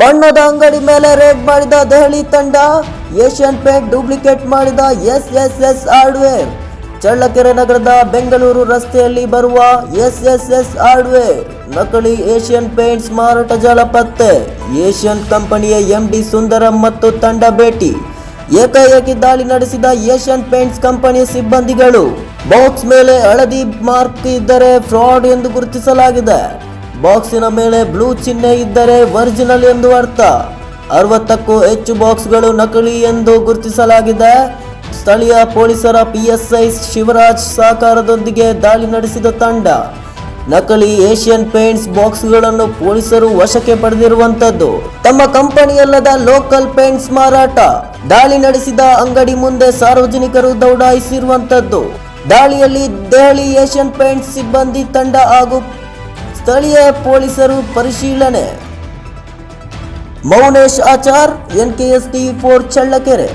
ಬಣ್ಣದ ಅಂಗಡಿ ಮೇಲೆ ರೇಡ್ ಮಾಡಿದ ದೆಹಲಿ ತಂಡ, ಏಷ್ಯನ್ ಪೇಂಟ್ ಡೂಪ್ಲಿಕೇಟ್ ಮಾಡಿದ S S S hardware. Challakere ನಗರದ ಬೆಂಗಳೂರು ರಸ್ತೆಯಲ್ಲಿ ಬರುವ ಎಸ್ ಎಸ್ ಎಸ್ ಹಾರ್ಡ್ವೇರ್. ನಕಲಿ ಏಷ್ಯನ್ ಪೇಂಟ್ಸ್ ಮಾರಾಟ ಜಾಲ ಪತ್ತೆ ಏಷ್ಯನ್ ಕಂಪನಿಯ ಎಂಡಿ ಸುಂದರಂ ಮತ್ತು ತಂಡ ಭೇಟಿ. ಏಕಾಏಕಿ ದಾಳಿ ನಡೆಸಿದ ಏಷ್ಯನ್ ಪೇಂಟ್ಸ್ ಕಂಪನಿಯ ಸಿಬ್ಬಂದಿಗಳು. ಬಾಕ್ಸ್ ಮೇಲೆ ಹಳದಿ ಮಾರ್ಕ್ ಇದ್ದರೆ ಫ್ರಾಡ್ ಎಂದು ಗುರುತಿಸಲಾಗಿದೆ. ಬಾಕ್ಸಿನ ಮೇಲೆ ಬ್ಲೂ ಚಿಹ್ನೆ ಇದ್ದರೆ ಒರಿಜಿನಲ್ ಎಂದು ಅರ್ಥ. ಅರವತ್ತಕ್ಕೂ ಹೆಚ್ಚು ಬಾಕ್ಸ್ಗಳು ನಕಲಿ ಎಂದು ಗುರುತಿಸಲಾಗಿದೆ. ಸ್ಥಳೀಯ ಪೊಲೀಸರ ಪಿಎಸ್ಐ ಶಿವರಾಜ್ ಸಹಕಾರದೊಂದಿಗೆ ದಾಳಿ ನಡೆಸಿದ ತಂಡ. ನಕಲಿ ಏಷ್ಯನ್ ಪೇಂಟ್ಸ್ ಬಾಕ್ಸ್ಗಳನ್ನು ಪೊಲೀಸರು ವಶಕ್ಕೆ ಪಡೆದಿರುವಂತದ್ದು ತಮ್ಮ ಕಂಪನಿಯಲ್ಲದ ಲೋಕಲ್ ಪೇಂಟ್ಸ್ ಮಾರಾಟ. ದಾಳಿ ನಡೆಸಿದ ಅಂಗಡಿ ಮುಂದೆ ಸಾರ್ವಜನಿಕರು ದೌಡಾಯಿಸಿರುವಂತದ್ದು ದಾಳಿಯಲ್ಲಿ ದೆಹಲಿ ಏಷ್ಯನ್ ಪೇಂಟ್ಸ್ ಸಿಬ್ಬಂದಿ ತಂಡ ಹಾಗೂ ಸ್ಥಳೀಯ ಪೊಲೀಸರು ಪರಿಶೀಲನೆ. Mounesh Achar N K S T four Challakere.